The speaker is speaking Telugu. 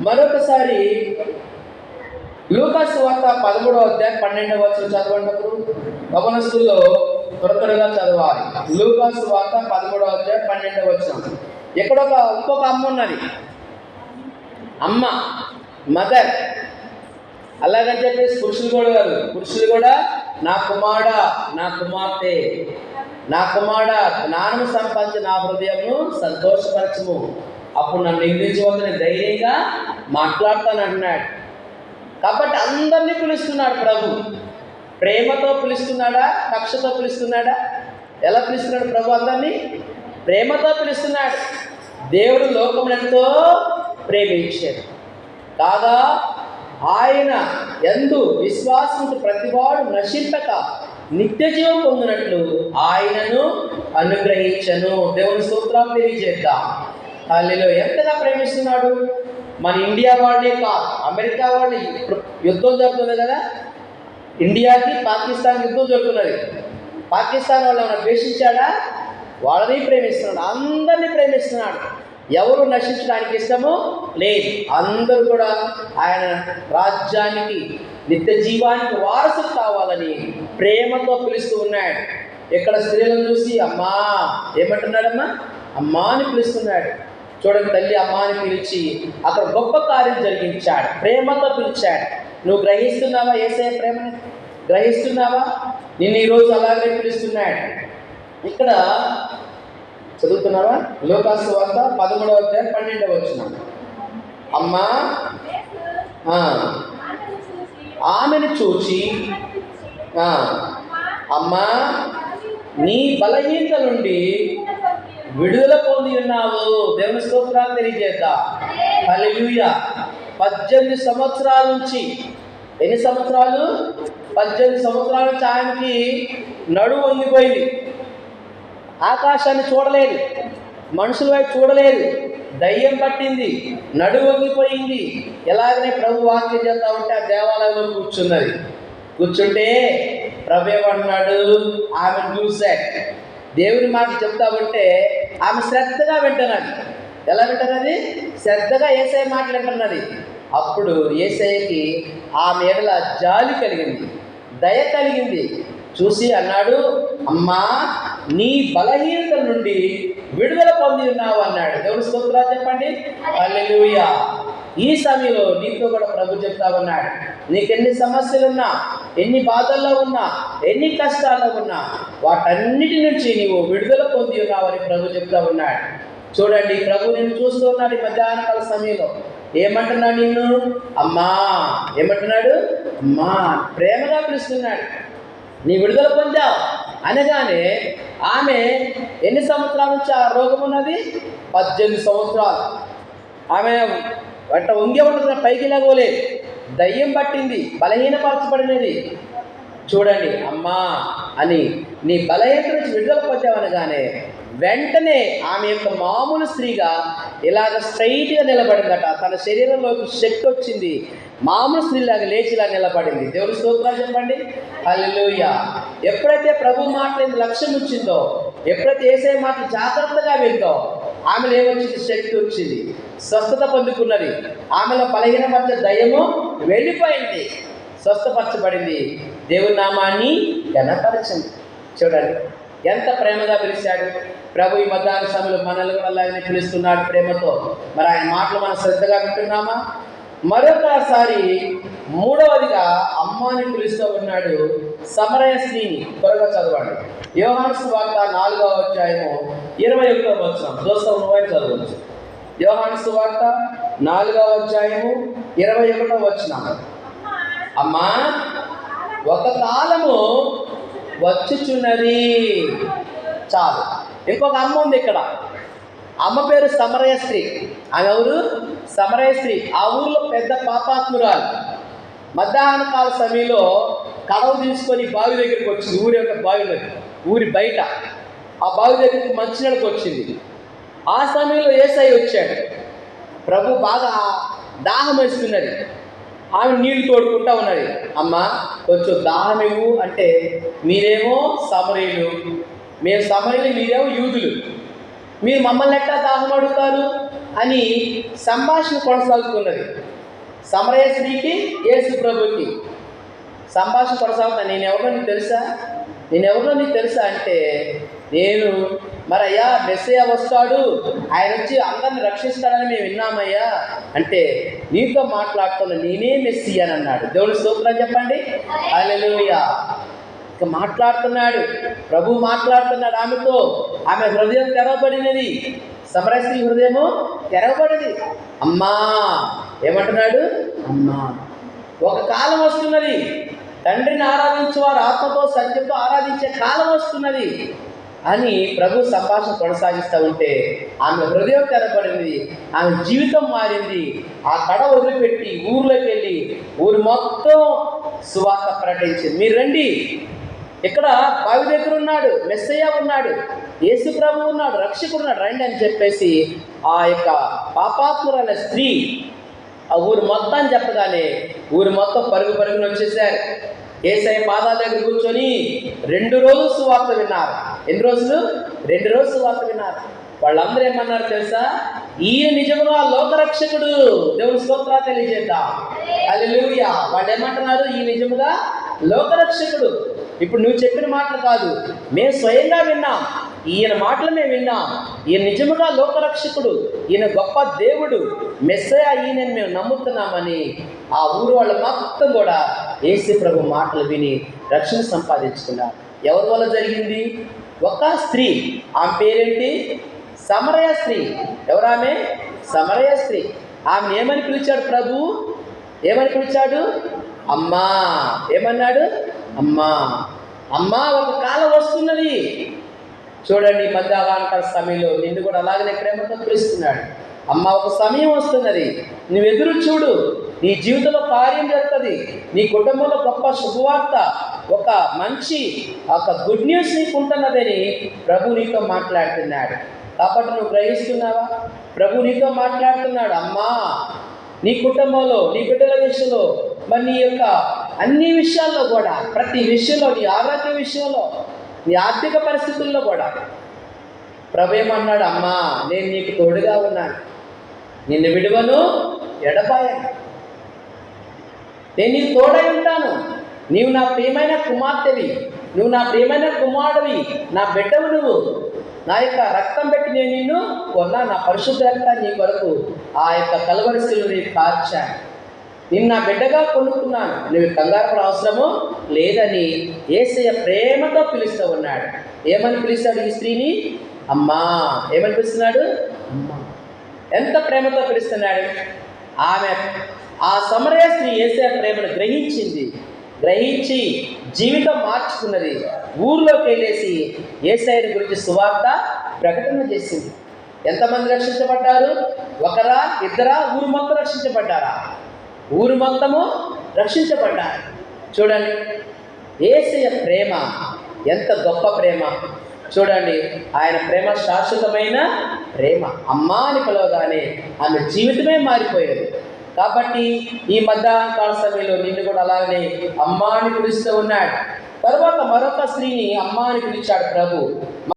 మరొకసారి లూకాసు వార్త పదమూడవ అధ్యాయం పన్నెండవ వచ్చిన చదవంటప్పుడు గమనస్తుల్లో త్వర త్వరగా చదవాలి. లూకాసు వార్త పదమూడవ అధ్యాయం పన్నెండవ వచ్చిన ఇక్కడ ఒక ఇంకొక అమ్మ ఉన్నది. అమ్మ మదర్. అలాగని చెప్పేసి పురుషులు కూడా కాదు. పురుషులు కూడా నా కుమార నా కుమార్తె నా కుమార జ్ఞానము సంపాదించి నా హృదయంను సంతోషపరచము. అప్పుడు నన్ను నిందించవద్దు నేను ధైర్యంగా మాట్లాడతాను అంటున్నాడు కాబట్టి అందరినీ పిలుస్తున్నాడు ప్రభు. ప్రేమతో పిలుస్తున్నాడా? కక్షతో పిలుస్తున్నాడా? ఎలా పిలుస్తున్నాడు ప్రభు అందరినీ? ప్రేమతో పిలుస్తున్నాడు. దేవుడు లోకం ఎంతో ప్రేమించాడు. కాగా ఆయన ఎందు విశ్వాసంతో ప్రతివాడు నశింపక నిత్య జీవం పొందినట్లు ఆయనను అనుగ్రహించను. దేవుని సూత్రం తెలియజేద్దాం. తల్లిలో ఎంతగా ప్రేమిస్తున్నాడు? మన ఇండియా వాళ్ళే కాదు అమెరికా వాళ్ళు. యుద్ధం జరుగుతుంది కదా? ఇండియాకి పాకిస్తాన్ యుద్ధం జరుగుతున్నది. పాకిస్తాన్ వాళ్ళు ఏమైనా ద్వేషించాడా? వాళ్ళని ప్రేమిస్తున్నాడు. అందరినీ ప్రేమిస్తున్నాడు. ఎవరు నశించడానికి ఇష్టము? లేదు. అందరూ కూడా ఆయన రాజ్యానికి నిత్య జీవానికి వారసులు కావాలని ప్రేమతో పిలుస్తూ ఉన్నాడు. ఇక్కడ స్త్రీలను చూసి అమ్మా ఏమంటున్నాడమ్మా? అమ్మా అని పిలుస్తున్నాడు. చూడండి తల్లి అమ్మా అని పిలిచి అక్కడ గొప్ప కార్యం జరిగించాడు. ప్రేమతో పిలిచాడు. నువ్వు గ్రహిస్తున్నావా ఏసే ప్రేమని? గ్రహిస్తున్నావా? నిన్ను ఈరోజు అలాగే పిలుస్తున్నాడు. ఇక్కడ చదువుతున్నావా? లోకాసు వార్త పదమూడవ అధ్యాయం పన్నెండవ వచ్చిన అమ్మా ఆమెను చూచి అమ్మా నీ బలహీనత నుండి విడుదల పొంది ఉన్నావు. దేవుని స్తోత్రాలు తెలియజేద్దా. హల్లెలూయా పద్దెనిమిది సంవత్సరాల నుంచి ఎన్ని సంవత్సరాలు? పద్దెనిమిది సంవత్సరాల నుంచి ఆయనకి నడువు వంగిపోయింది. ఆకాశాన్ని చూడలేదు. మనుషుల వైపు చూడలేదు. దయ్యం పట్టింది. నడువు వంగిపోయింది. ఎలాగనే ప్రభు వాక్యం చేద్దా ఉంటే ఆ దేవాలయంలో కూర్చున్నది. కూర్చుంటే ప్రభు ఏమంటున్నాడు? ఆమె చూశాడు. దేవుని మాట చెప్తా ఉంటే ఆమె శ్రద్ధగా వింటున్నది ఎలా వింటున్నది? శ్రద్ధగా ఏసఐ మాటలు వింటున్నది. అప్పుడు ఏసఐకి ఆమె ఎడల జాలి కలిగింది దయ కలిగింది. చూసి అన్నాడు అమ్మా నీ బలహీనత నుండి విడుదల పొంది ఉన్నావు అన్నాడు. దేవుని స్తోత్రాలు చెప్పండి. ఈ సమయంలో నీతో కూడా ప్రభు చెప్తా ఉన్నాడు నీకు ఎన్ని ఎన్ని బాధల్లో ఉన్నా ఎన్ని కష్టాల్లో ఉన్నా వాటన్నిటి నుంచి నీవు విడుదల పొంది ఉన్నావని ప్రభు చెప్తా ఉన్నాడు. చూడండి ప్రభు నేను చూస్తూ ఉన్నాడు ఈ మధ్యాహ్న కాల సమయంలో. ఏమంటున్నాడు నిన్ను? అమ్మా! ఏమంటున్నాడు? అమ్మా! ప్రేమగా పిలుస్తున్నాడు. నీ విడుదల పొందావు. అనగానే ఆమె ఎన్ని సంవత్సరాల నుంచి ఆ రోగం ఉన్నది? పద్దెనిమిది సంవత్సరాలు. ఆమె అట్ట ఉంగే ఉంటుంది పైకి లాగోలేదు దయ్యం పట్టింది బలహీనపరచబడినది. చూడండి అమ్మా అని నీ బలహీనత నుంచి విడుదల పొందావనగానే వెంటనే ఆమె యొక్క మామూలు స్త్రీగా ఇలాగ స్ట్రైట్గా నిలబడిందట. తన శరీరంలోకి శక్తి వచ్చింది. మామూలు స్త్రీలాగా లేచిలా నిలబడింది. దేవుడి స్తోత్రాలు చెప్పండి. హల్లెలూయా. ఎప్పుడైతే ప్రభు మాటలేని లక్ష్యం వచ్చిందో ఎప్పుడైతే ఏసే మాట జాగ్రత్తగా వెళ్తావు ఆమెలో ఏమొచ్చింది శక్తి వచ్చింది. స్వస్థత పొందుకున్నది. ఆమెలో బలహీనపరిచే దయ్యము వెళ్ళిపోయింది. స్వస్థపరచబడింది. దేవుని నామాన్ని ఘనపరచండి చూడండి ఎంత ప్రేమగా పిలిచాడు. ప్రభు ఈ మధ్యాహ్న సమయంలో మనల్ని కూడా అలాగనే పిలుస్తున్నాడు ప్రేమతో. మరి ఆయన మాటలు మనం శ్రద్ధగా వింటున్నామా? మరొకసారి మూడవదిగా అమ్మాని పిలుస్తూ ఉన్నాడు సమరయ స్త్రీని. త్వరగా చదవండి. యోహాన్స్ వార్త నాలుగవ అధ్యాయము ఇరవై ఒకటో వచ్చిన దోస్తం చదవచ్చు. యోహాను సువార్త నాలుగవ అధ్యాయము ఇరవై ఒకటో వచ్చిన అమ్మా ఒక కాలము వచ్చుచున్నది. చాలు. ఇంకొక అమ్మ ఉంది ఇక్కడ. అమ్మ పేరు సమరయ స్త్రీ. ఆమె ఎవరు? సమరయ స్త్రీ. ఆ ఊర్లో పెద్ద పాపాత్మురాలు. మధ్యాహ్న కాల సమయంలో కడవ తీసుకొని బావి దగ్గరికి వచ్చింది. ఊరి యొక్క బావి ఊరి బయట. ఆ బావి దగ్గరికి మంచినీళ్ళకి వచ్చింది. ఆ సమయంలో ఏసై వచ్చాడు. ప్రభు బాగా దాహం వేస్తున్నది. ఆమె నీళ్ళు తోడుకుంటా ఉన్నది. అమ్మ కొంచెం దాహం ఇవ్వు అంటే మీరేమో సమరీలు మేము సమరీలు మీరేమో యూదులు. మీరు మమ్మల్ని ఎట్లా దాహం అడుగుతారు? అని సంభాషణ కొనసాగుతున్నది. సమరయ స్త్రీకి యేసు ప్రభుకి సంభాషణ కొనసాగుతా నేను ఎవరో నీకు తెలుసా? నేను ఎవరో నీకు తెలుసా అంటే నేను మరి అయ్యా మెస్సయ్య వస్తాడు. ఆయన వచ్చి అందరిని రక్షిస్తాడని మేము విన్నామయ్యా. అంటే నీతో మాట్లాడుతున్న నేనే మెస్సి అని అన్నాడు. దేవుడు స్తోత్రం చెప్పండి. అలెలుయా ఇక మాట్లాడుతున్నాడు. ప్రభు మాట్లాడుతున్నాడు ఆమెతో. ఆమె హృదయం తెరవబడినది. సమరస్త్రీ హృదయము తెరవబడింది అమ్మా ఏమంటున్నాడు? అమ్మా. ఒక కాలం వస్తున్నది. తండ్రిని ఆరాధించేవారు ఆత్మతో సత్యంతో ఆరాధించే కాలం వస్తున్నది. అని ప్రభు సంభాషణ కొనసాగిస్తూ ఉంటే ఆమె హృదయం తెరపడింది ఆమె జీవితం మారింది. ఆ కడ వదిలిపెట్టి ఊర్లోకి వెళ్ళి ఊరు మొత్తం సువార్త ప్రకటించింది. మీరు రండి. ఇక్కడ బావి దగ్గర ఉన్నాడు మెస్సయ్య ఉన్నాడు యేసు ప్రభు ఉన్నాడు రక్షకుడు ఉన్నాడు. రండి అని చెప్పేసి ఆ యొక్క పాపాత్మురాల స్త్రీ ఆ ఊరు మొత్తం చెప్పగానే ఊరు మొత్తం పరుగు పరుగున వచ్చేసారు. ఏసఐ పాదాల దగ్గర కూర్చొని రెండు రోజులు సువార్త విన్నారు. ఎన్ని రోజులు? రెండు రోజులు వార్త విన్నారు. వాళ్ళందరూ ఏమన్నారు తెలుసా? ఈయన నిజముగా లోకరక్షకుడు. దేవుని స్తోత్రా తెలియజేద్దాం. అల్లెలూయా వాళ్ళు ఏమంటున్నారు? ఈ నిజముగా లోకరక్షకుడు. ఇప్పుడు నువ్వు చెప్పిన మాటలు కాదు. మేము స్వయంగా విన్నాం. ఈయన మాటలు మేము విన్నాం. ఈయన నిజముగా లోకరక్షకుడు. ఈయన గొప్ప దేవుడు. మెస్సయ ఈయనని మేము నమ్ముతున్నామని ఆ ఊరు వాళ్ళు మొత్తం కూడా ఏసీ ప్రభు మాటలు విని రక్షణ సంపాదించుకున్నారు. ఎవరి వల్ల జరిగింది? ఒక స్త్రీ. ఆమె పేరేంటి సమరయ స్త్రీ. ఎవరామె? సమరయ స్త్రీ. ఆమె ఏమని పిలిచాడు ప్రభు? ఏమని పిలిచాడు? అమ్మా. ఏమన్నాడు? అమ్మా. అమ్మా ఒక కాలం వస్తున్నది. చూడండి మధ్యాహ్నకాల సమయంలో నిన్ను కూడా అలాగనే ప్రేమతో పిలుస్తున్నాడు. అమ్మ ఒక సమయం వస్తున్నది. నువ్వు ఎదురు చూడు. నీ జీవితంలో కార్యం జరుగుతుంది నీ కుటుంబంలో గొప్ప శుభవార్త ఒక మంచి ఒక గుడ్ న్యూస్ నీకు ఉంటున్నదని ప్రభు నీతో మాట్లాడుతున్నాడు. కాబట్టి నువ్వు గ్రహిస్తున్నావా? ప్రభు నీతో మాట్లాడుతున్నాడు అమ్మా నీ కుటుంబంలో నీ బిడ్డల విషయంలో మరి నీ యొక్క అన్ని విషయాల్లో కూడా ప్రతి విషయంలో నీ ఆరోగ్య విషయంలో నీ ఆర్థిక పరిస్థితుల్లో కూడా. ప్రభు ఏమన్నాడు అమ్మా నేను నీకు తోడుగా ఉన్నాను. నిన్ను విడువను ఎడపాయను నేను నీకు తోడై ఉంటాను. నీవు నా ప్రియమైన కుమార్తెవి. నువ్వు నా ప్రియమైన కుమారుడివి. నా బిడ్డవు నువ్వు. నా యొక్క రక్తం పెట్టి నేను నిన్ను కొన్నా. నా పరిశుద్ధ రక్తాన్ని నీ కొరకు ఆ యొక్క కలవరిశిలు నీకు కార్చాను నిన్ను నా బిడ్డగా కొనుక్కున్నాను. నువ్వు కంగారు అవసరము లేదని ఏసయ్య ప్రేమతో పిలుస్తూ ఉన్నాడు. ఏమని పిలుస్తాడు ఈ స్త్రీని? అమ్మా. ఏమని పిలుస్తున్నాడు? అమ్మా. ఎంత ప్రేమతో పిలుస్తున్నాడు? ఆమె ఆ సమరయ స్త్రీ ఏసే ప్రేమను గ్రహించింది. గ్రహించి జీవితం మార్చుకున్నది. ఊర్లోకి వెళ్ళేసి ఏసైని గురించి సువార్త ప్రకటన చేసింది. ఎంతమంది రక్షించబడ్డారు? ఒకరా ఇద్దరా? ఊరు మొత్తం రక్షించబడ్డారా? ఊరు మొత్తము రక్షించబడ్డారు. చూడండి ఏసయ ప్రేమ ఎంత గొప్ప ప్రేమ. చూడండి ఆయన ప్రేమ శాశ్వతమైన ప్రేమ. అమ్మా అని పిలవగానే ఆమె జీవితమే మారిపోయేది కాబట్టి ఈ మధ్యాహ్న కాల సమయంలో నిన్ను కూడా అలాగనే అమ్మాని పిలుస్తూ ఉన్నాడు. తర్వాత మరొక స్త్రీని అమ్మాని పిలిచాడు ప్రభు.